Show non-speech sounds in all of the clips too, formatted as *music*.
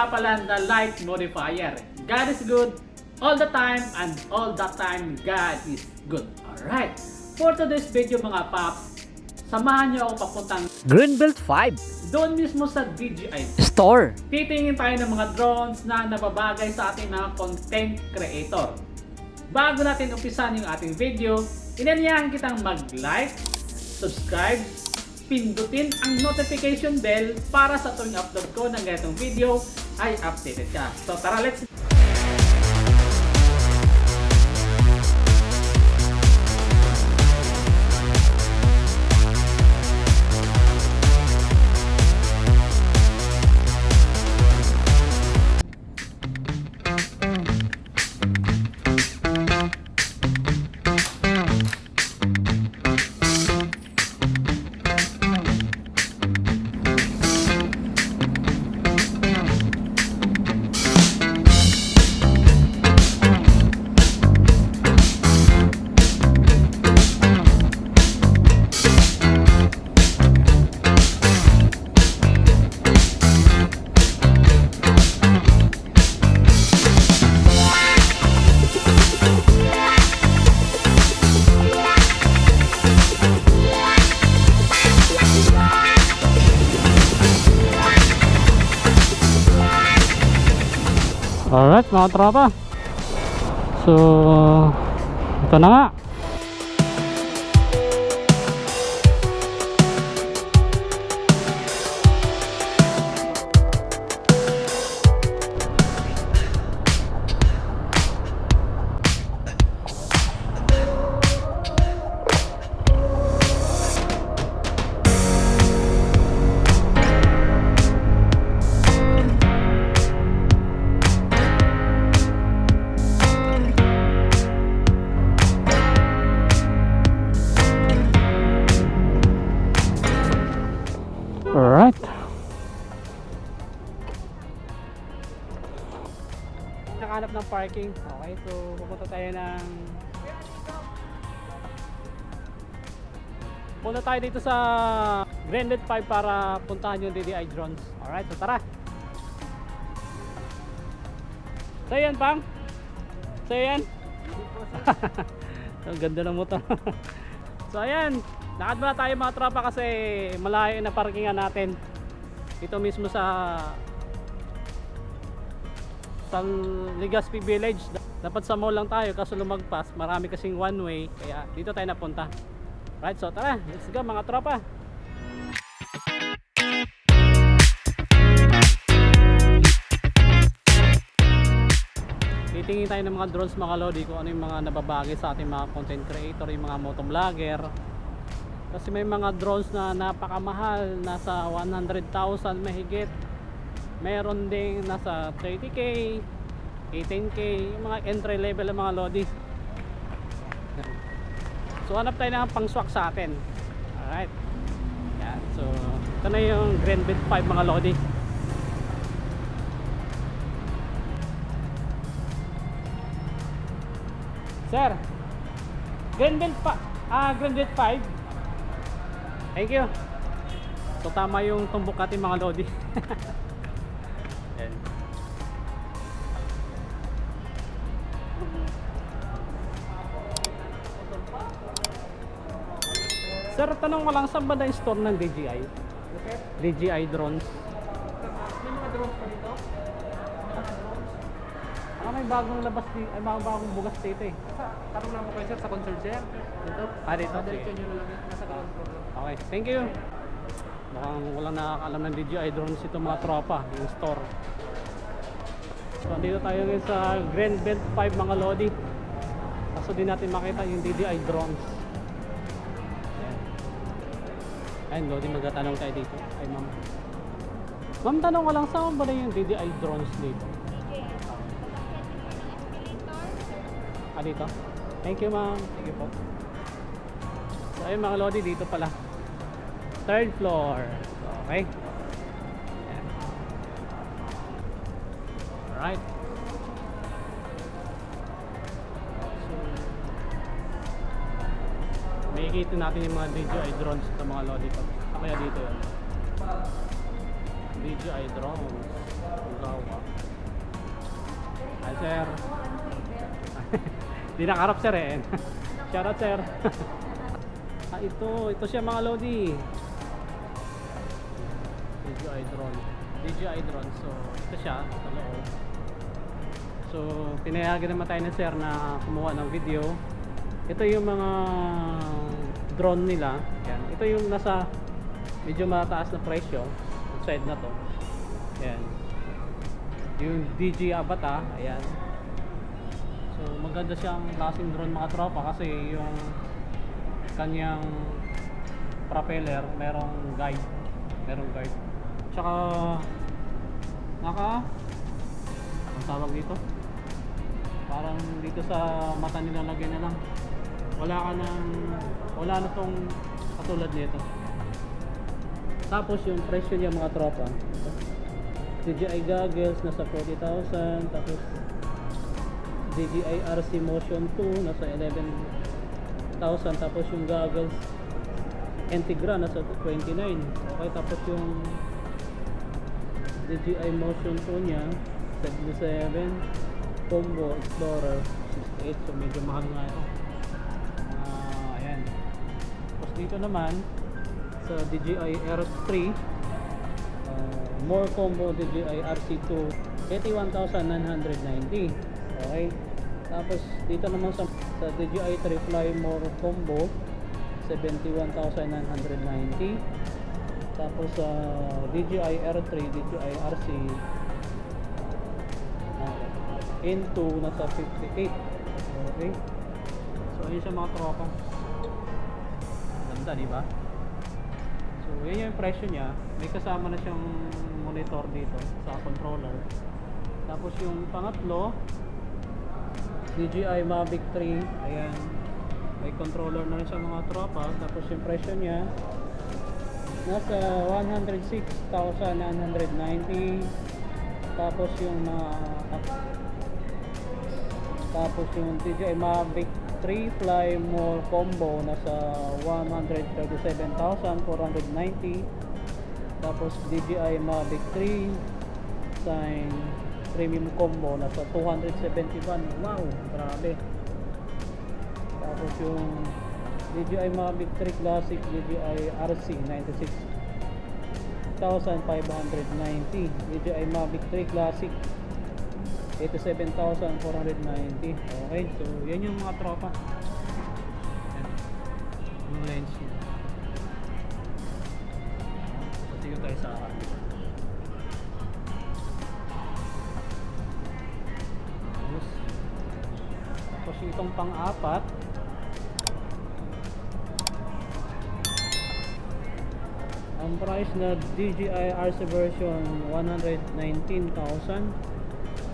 Papalan the Light Modifier. God is good all the time and all the time God is good. Alright, for today's video mga paps, samahan niyo ako papuntang Greenbelt 5 doon mismo sa DJI. Store. Titingin tayo ng mga drones na nababagay sa ating mga content creator. Bago natin umpisan yung ating video, inanyahan kitang mag-like, subscribe, pindutin ang notification bell para sa tuwing upload ko ng ganitong video I updated ya. So. Mga tropa. So Ito na nga Punta tayo dito sa Granded 5 para puntahan yung DDI drones Alright so tara. So yan pang. So yan. *laughs* Ang ganda ng motor. *laughs* So ayan. Lakad muna tayo mga tropa kasi malayo na parkingan natin. Ito mismo sa San Legazpi Village. Dapat sa mall lang tayo kaso lumagpas. Marami kasing one way Kaya dito tayo napunta Right so tara let's go mga tropa. Titingin tayo ng mga drones mga lodi kung ano yung mga nababagay sa ating mga content creator yung mga motovlogger kasi may mga drones na napakamahal nasa 100,000 mahigit. Meron ding nasa 30k 18k yung mga entry level ng mga lodi so hanap tayo ng pang swak sa atin alright yan so ito na yung Grand Bit 5 mga lodi Sir, Greenbelt pa, ah, Greenbelt 5. Thank you. So tama yung tumbok natin mga lodi. *laughs* Yan. Sir, tanong ko lang saan ba na yung store ng DJI? DJI drones. May mga drones pa dito? Ah, may bagong labas di, ay bagong, bagong bugas dito eh. Tanong lang mo kayo sir sa concert sir. Dito? Ah, dito. Diretso nyo na lang yan. Nasa ground floor. Okay, thank you. Mukhang walang nakakaalam ng DJI drones ito mga tropa, yung store. So, dito tayo ngayon sa Grand Belt 5 mga Lodi. Kaso din natin makita yung DJI drones. Ayun, Lodi, magtatanong tayo dito. Ay, ma'am. Ma'am, tanong ko lang, saan ba na yung DJI drones dito? Ah, dito? Thank you, ma'am. Thank you po. So, ayun mga Lodi, dito pala. Third floor. Okay. Makikita natin yung mga DJI drones sa mga. Ah, Kaya dito yun. DJI drones. Gawa. Hi, sir. *laughs* Di nakaharap, sir, eh. *laughs* Shout out, sir. *laughs* ah, ito. Ito siya, mga Lodi. DJI drone. DJI drone. So, ito siya, sa loob. So, pinayagan naman tayo ng sir na kumuha ng video. Ito yung mga drone nila. Yan. Ito yung nasa medyo mataas na presyo. Side na to. Yan. Yung DJI Avata. Ayan. So, maganda siyang klaseng drone mga tropa kasi yung kanyang propeller merong guide. Merong guide. Tsaka naka ang tawag dito parang dito sa mata nilalagay na lang wala ka nang wala na tong katulad nito. Tapos yung presyo niya mga tropa. DJI goggles nasa 40,000 tapos DJI RC Motion 2 nasa 11,000 tapos yung goggles Integra nasa 29 okay tapos yung DJI Motion 2 niya 77 Combo Explorer 68 so medyo mahal nga ito dito naman sa DJI R3 ah, more combo DJI RC2 81,990 okay. Tapos dito naman sa, sa DJI 3 Fly more combo 71,990 tapos sa DJI R3 DJI RC ah, into nasa 58 okay. So ayun siya mga tropa ganda di ba? So yun yung presyo niya. May kasama na siyang monitor dito sa controller. Tapos yung pangatlo DJI Mavic 3 ayan. May controller na rin sa mga tropa. Tapos yung presyo niya nasa 106,990 tapos yung mga tapos yung DJI Mavic 3 Fly More Combo nasa 137,490 tapos DJI Mavic 3 Sign Premium Combo nasa 271 wow grabe. Tapos yung DJI Mavic 3 Classic DJI RC 96,590 DJI Mavic 3 Classic 87,490 okay so yan yung mga tropa. Yan. Yung lens niya. Tingin tayo sa akin. Tapos tapos itong pang-apat. Ang price na DJI RC version 119,000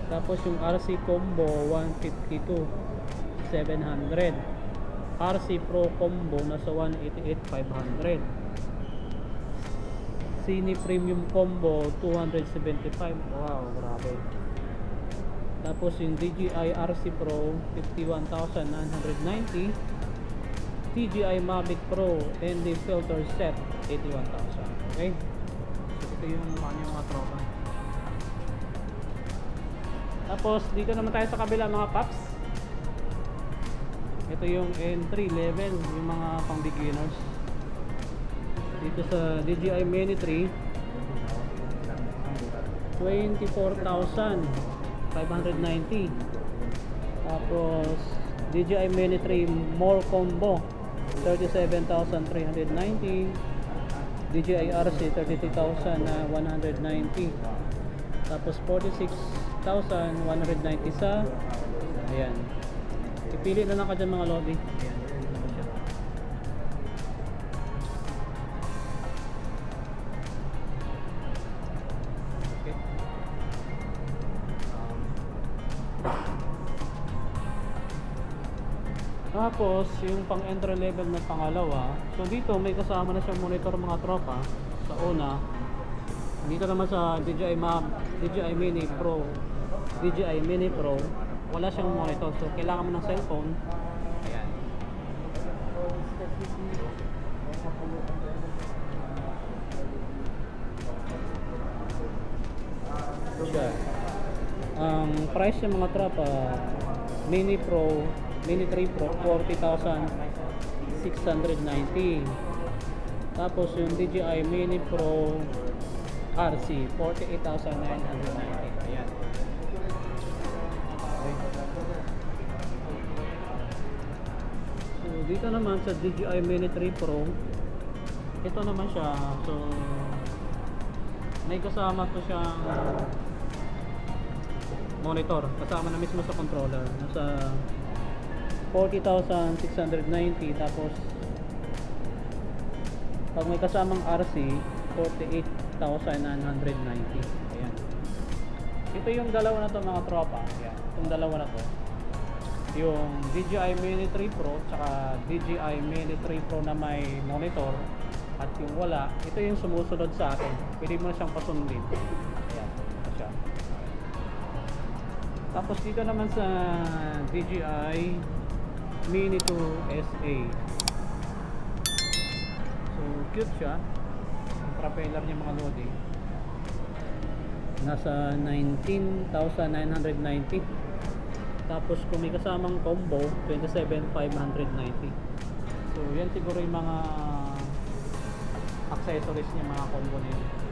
tapos yung RC combo 152 700 RC Pro combo nasa 188 500 Cine Premium combo 275 wow grabe. Tapos yung DJI RC Pro 51,990 DJI Mavic Pro ND filter set 81,000 okay? Ito yung kanyang mga tropa tapos dito naman tayo sa kabila mga paps. Ito yung entry level, yung mga pang beginners. Dito sa DJI Mini 3 24,590 Tapos DJI Mini 3 More Combo 37,390 DJI RC 33,190 tapos 46,190 sa ayan. Ipili na lang ka dyan mga lobby. Ayan tapos yung pang entry level na pangalawa. So dito may kasama na siyang monitor mga tropa. Sa una dito naman sa DJI Map, DJI Mini Pro, DJI Mini Pro, wala siyang monitor. So, kailangan mo ng cellphone. Ayan. Siya. Ang price ng mga tropa, Mini Pro, Mini 3 Pro, 40,690. Tapos yung DJI Mini Pro RC, 48,990. Dito naman sa DJI Mini 3 Pro, ito naman siya. So, may kasama to siyang monitor. Kasama na mismo sa controller. Nasa 40,690 tapos pag may kasamang RC 48,990 ayan ito yung dalawa na to mga tropa ayan itong dalawa na to yung DJI Mini 3 Pro tsaka DJI Mini 3 Pro na may monitor at yung wala ito yung sumusunod sa akin. Pwede mo na siyang pasundin. Ayan ito siya. Tapos dito naman sa DJI Mini 2 SA so cute siya. Yung propeller niya mga lodi. Nasa 19,990 tapos kung may kasamang combo 27,590 so yan siguro yung mga accessories niya mga combo niya Yan.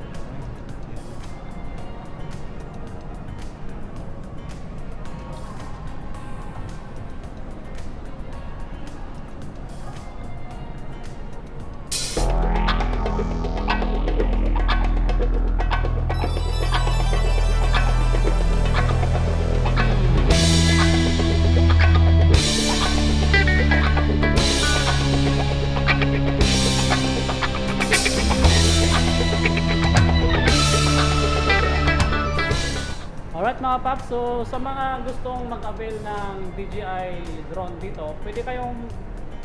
So sa mga gustong mag-avail ng DJI drone dito, pwede kayong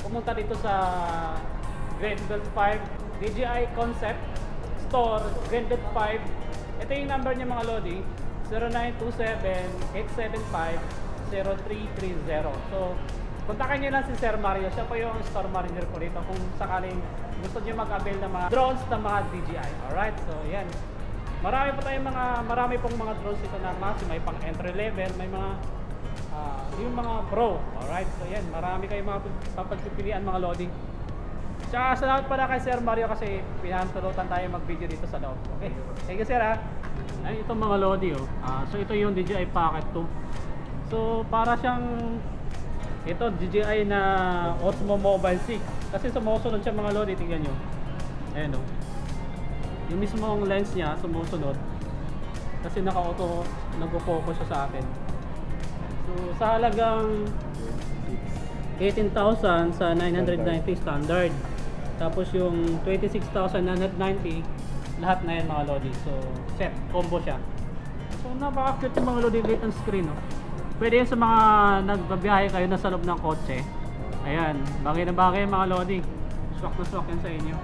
pumunta dito sa Greenbelt 5 DJI Concept Store Greenbelt 5 ito yung number niya mga Lodi 0927-875-0330 so kontakin niyo lang si Sir Mario. Siya po yung store manager ko dito kung sakaling gusto niyo mag-avail ng mga drones ng mga DJI alright, so yan Marami pa tayong mga marami pong mga drones dito na mas may pang entry level, may mga ah, yung mga pro. Alright, so yan, marami kayong mga papagpipilian mga loading. Tsaka salamat pala kay Sir Mario kasi pinahantulutan tayo mag-video dito sa loob. Okay, thank you sir ha. Ay, itong mga lodi oh. Ah, so ito yung DJI Pocket 2. So para siyang ito DJI na Osmo Mobile 6 kasi sumusunod siya mga lodi, tingnan nyo. Ayan oh yung mismong lens niya sumusunod. Kasi naka-auto nagpo-focus siya sa akin. So sa halagang 18,000 sa 990 standard. Tapos yung 26,990 lahat na yan mga lodi. So set combo siya. So napaka-cute yung mga lodi late ang screen no? pwede yan sa mga nagbabiyahe kayo na sa loob ng kotse. Ayan bagay na bagay mga lodi. Swak na swak yan sa inyo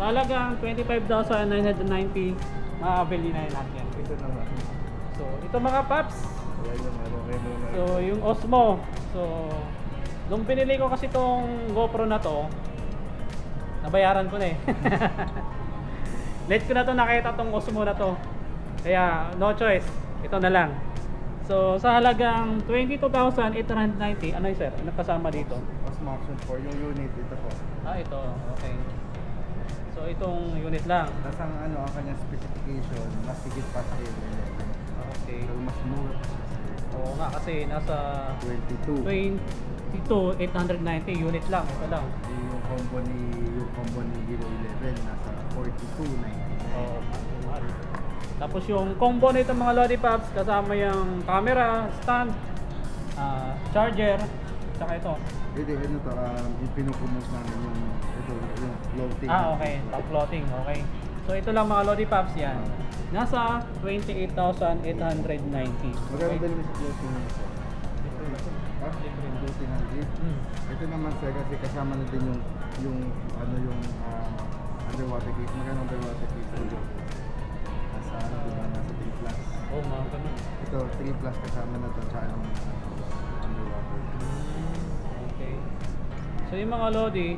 Talagang 25,990 makakabili na yun yan. Ito naman. So, ito mga paps. Ayan yung ano, na. So, yung Osmo. So, nung pinili ko kasi tong GoPro na to, nabayaran ko na eh. *laughs* Late ko na to nakita tong Osmo na to. Kaya, no choice. Ito na lang. So, sa halagang 22,890, ano yun sir? Ano kasama dito? Osmo Action 4, yung unit, ito po. Ah, ito. Okay. So, itong unit lang. Tapos ang ano, ang kanyang specification, mas higit pa sa Halo 11. Okay. So, mas mura pa siya sa Oo nga kasi nasa 22. 22, 890 unit lang. Ito lang. Yung combo ni yung combo ni Hero 11 nasa 42.99. Oo, mahal. Tapos yung combo nito mga lollipops kasama yung camera, stand, ah, charger, tsaka ito. Hindi, ano to, um, yung pinukumos namin yung ito, yung floating. Ah, okay. Top floating. Okay. So ito lang mga lollipops yan. Nasa 28,890. Magkano ba naman sa floating nito? Ha? Floating ang jeep. Mm. Ito naman sir, kasi kasama na din yung yung ano yung ah, underwater case. Magkano underwater case? Nasa ano diba? Nasa 3 plus. Oh, mga ganun. Ito 3 plus kasama na to tsaka yung underwater. Okay. So yung mga Lodi,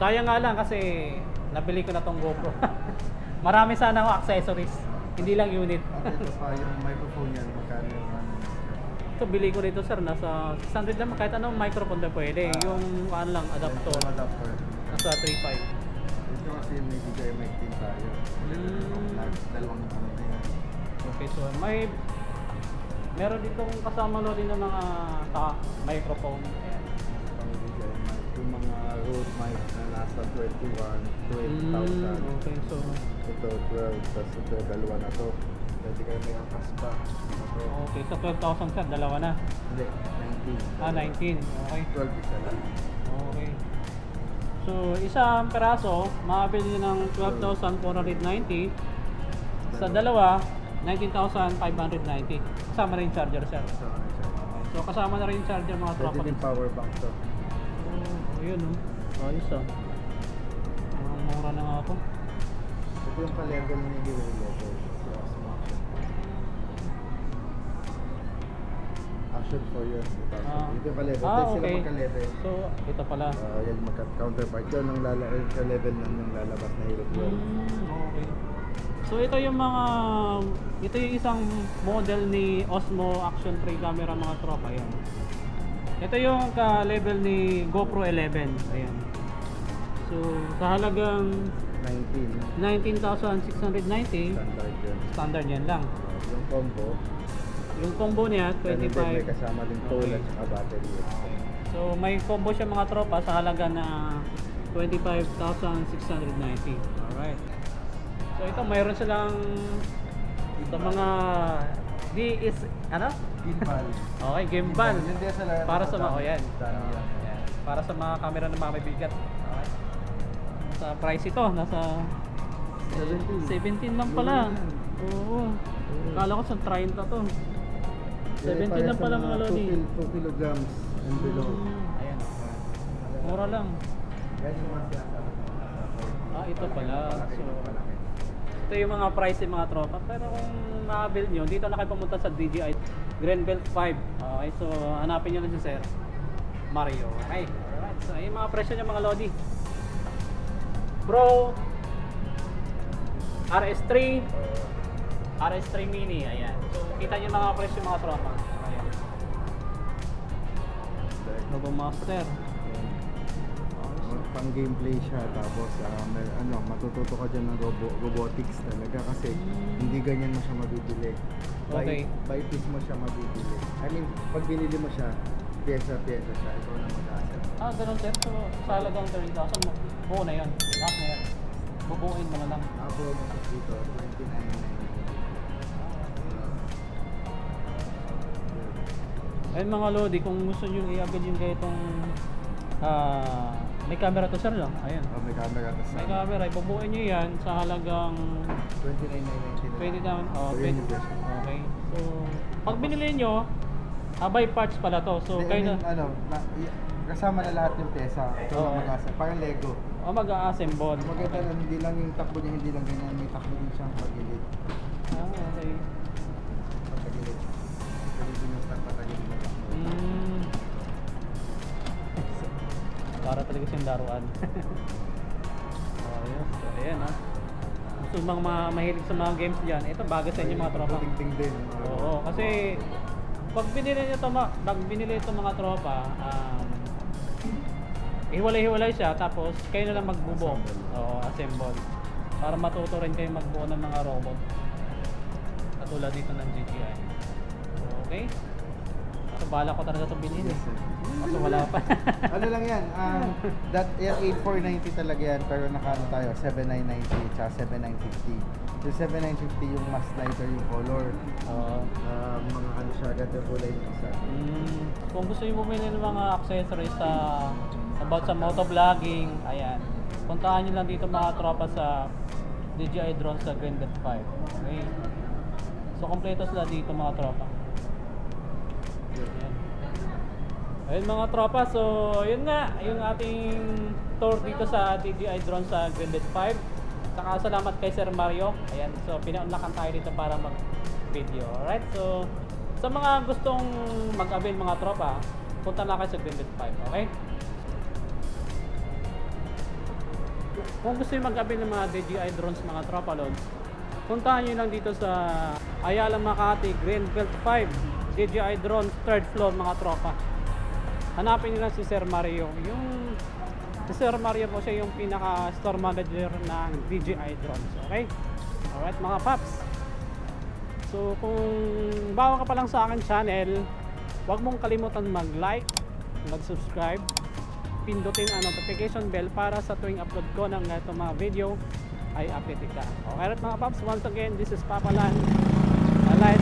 sayang nga lang kasi nabili ko na tong GoPro. *laughs* Marami sana ako accessories. Hindi lang unit. At ito pa, *laughs* yung microphone yan, magkano yung ano? Ito, bili ko dito sir, nasa 600 lang, kahit anong microphone na pwede. Ah. yung ano lang, adapter, Yung adapter. nasa 3.5. Ito kasi may DJI mic din tayo. Mm. Nag- Dalawang ano na yan. Okay, so may meron ditong kasama lo din ng mga ta microphone. Rode mic na nasa 21, 12,000. Mm, okay, so Ito 12, tapos ito dalawa na to. Pwede kayo may angkas pa. Okay, so 12,000 sir, dalawa na. hindi, 19. Ah, 19. Okay. 12 isa lang. Okay. So, isang peraso, makabili ng 12,490. Sa dalawa, 19,590. Kasama rin charger, sir. So? So, kasama na rin yung charger mga Pwede tropa. din power bank to. Oh, ayun oh. Ayos ah. Ang mura na nga ako. Ito yung pa-level ni giveaway level. Si Osmo. Action for you. Ah. Ito yung pa-level. Ah, Ito sila okay. magka-level. So, ito pala. Ah, yan magka-counterpart yun. Ang lala, yung ka-level ng yung lalabas na hero yun. Mm, okay. So ito yung mga ito yung isang model ni Osmo Action 3 camera mga tropa yan. Ito yung ka-level ni GoPro 11. Ayan. So sa halagang 19. 19,690 Standard yun. standard yan lang. Ah, yung combo. Yung combo niya Ganun din, May 25. kasama din tool Okay. at saka battery. So may combo siya mga tropa sa halaga na 25,690. Alright. So ito mayroon silang sa mga DS ano? Gimbal. Okay, gimbal. Yun din sa lahat. Para sa mga oh, yan. Dami yan. Ayan. Para sa mga camera na mamabigat. Okay. Sa price ito nasa 17. 17 lang pala. Oo. Kala ko sa 30 to. 17 lang pala mga lodi. 2 kilograms and below. Mm, Ayan. Mura lang. Ah, ito pala. So. Ito yung mga price ng mga tropa. Pero kung ma-avail nyo, dito na kayo pumunta sa DJI Greenbelt 5. Okay, so hanapin nyo lang si Sir Mario. Okay, alright. So, yung mga presyo niya mga Lodi. Pro RS3 RS3 Mini, ayan. So, kita nyo mga presyo mga tropa. Ayan. Logo Master. pang gameplay siya tapos ah, may, ano matututo ka dyan ng robo, robotics talaga kasi hindi ganyan mo siya mabibili by, Okay. by piece mo siya mabibili I mean pag binili mo siya pyesa pyesa siya ikaw na mag-asset Ah, ganun sir. So, sa halagang 30,000 mo, buo na yun. Lahat Bubuuin mo na lang. ako mo sa dito 29 Ayun mga Lodi, kung gusto nyo i-agad yung ganitong ah may camera to sir no? Ayun. oh, may camera tas May camera, ibubuuin nyo yan sa halagang 29,990 20 down. Oh, So, yun 20. yung presyo. Okay. So, pag binili nyo, ah, by parts pala to. So, kayo na, ano na, kasama na lahat yung pyesa Oo. na mag-asset parang Lego oh, mag-a-assemble. maganda na hindi lang yung takbo niya hindi lang ganyan may takbo din siyang pagilid Ah, okay. patagilid. Pwede din yung patagilid na lang. Mm. Para talaga siyang laruan. *laughs* Ayos. So, ayan ah. Gusto mga, mga mahilig sa mga games dyan, ito bagay sa inyo mga tropa. Tingting din. Oo, kasi pag binili niyo to, ma- pag binili ito mga tropa, um, hiwalay-hiwalay siya, tapos kayo na lang magbubuo. Assemble. Oo, assemble. Para matuto rin kayo magbuo ng mga robot. Katulad dito ng GTI. Okay? Ako bala ko talaga ito bilhin. Yes, sir. Kaso wala pa. *laughs* ano lang yan, um, that, yan, 8490 talaga yan, pero nakaano tayo, 7990 tsaka 7950. Yung 7950 yung mas lighter yung color. Oo. Um, mga ano siya, ganda kulay yung isa. Mm, kung gusto niyo bumili ng mga accessories sa about sa motovlogging, ayan. Puntahan niyo lang dito mga tropa sa DJI drone sa Greenbelt 5. Okay. So kompleto sila dito mga tropa. Ayan. Ayun mga tropa, so yun nga, yung ating tour dito sa DJI drone sa Greenbelt 5. Saka salamat kay Sir Mario. Ayan, so pinaunlakan tayo dito para mag-video. Alright, so sa mga gustong mag-avail mga tropa, punta na kayo sa Greenbelt 5, okay? Kung gusto yung mag-avail ng mga DJI drones mga tropa lods, puntahan nyo lang dito sa Ayala Makati Greenbelt 5 DJI Drone third floor mga tropa. Hanapin nyo lang si Sir Mario. Yung si Sir Mario po siya yung pinaka store manager ng DJI Drones okay? Alright mga paps. So kung bago ka pa lang sa akin channel huwag mong kalimutan mag like mag subscribe pindutin ang notification bell para sa tuwing upload ko ng ganitong mga video ay update ka. Okay mga paps once again this is Papa Lan. A light